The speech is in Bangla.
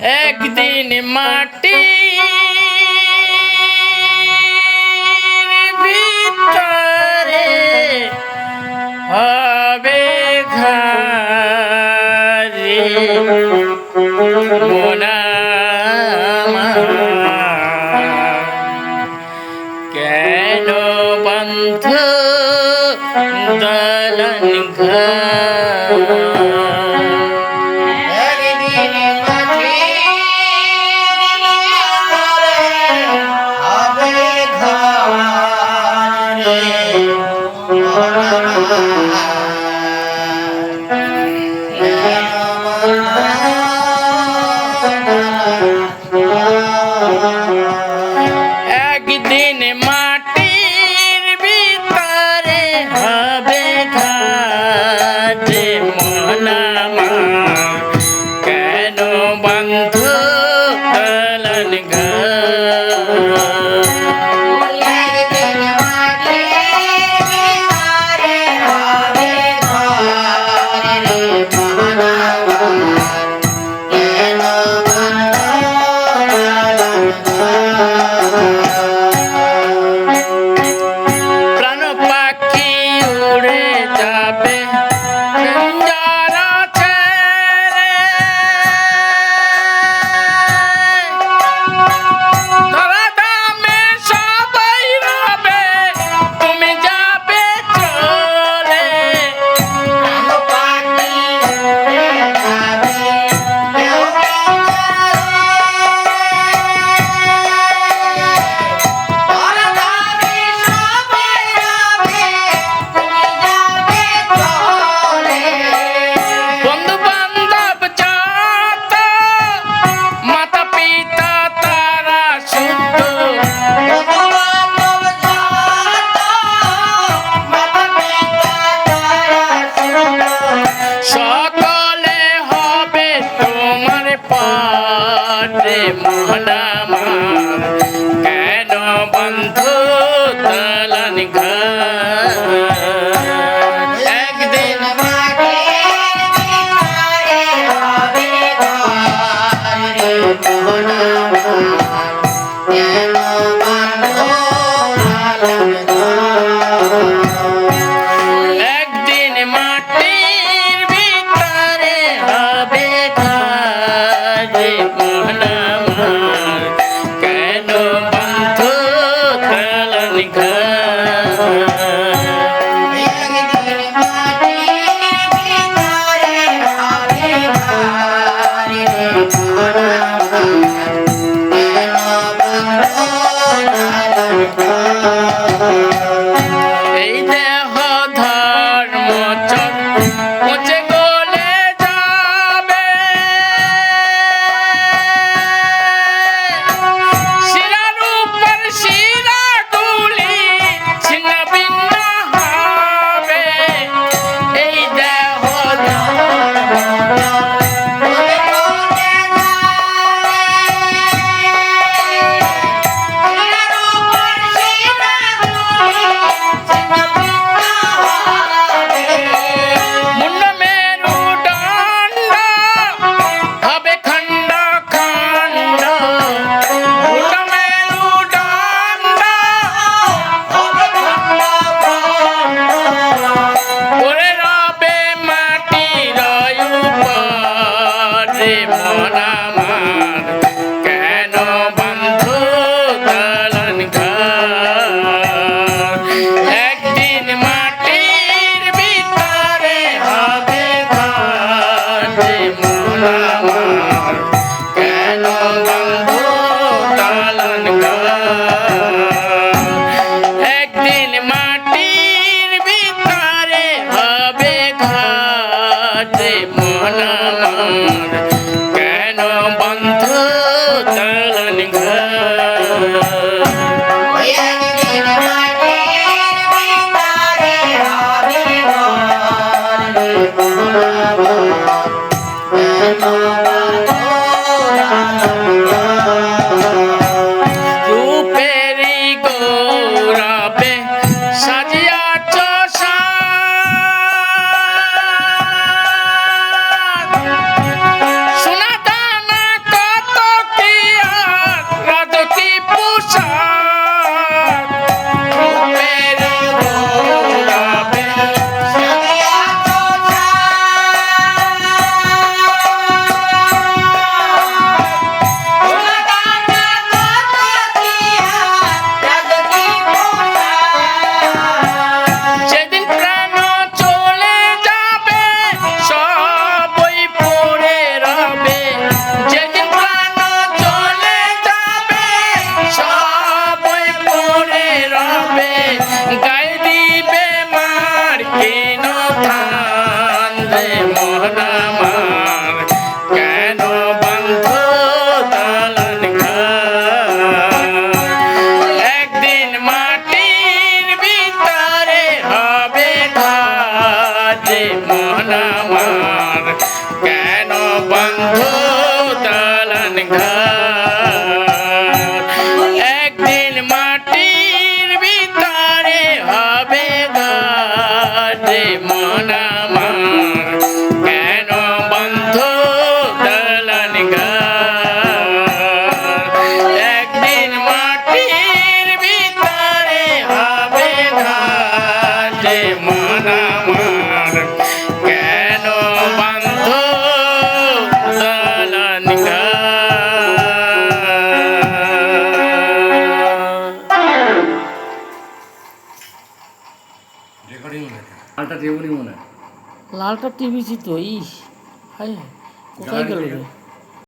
একদিন মাটি ভিতরে হবে ঘরে মোনা কেন বন্ধ দলন ঘর Oh, my God. Yeah. হচ্ছে Vamos lá, vamos lá. আছে মন আমার কেন বন্ধ দালান ঘর? জীবনী মনে লালটা টিভি ছিল ই হাই কোথায় গেল রে?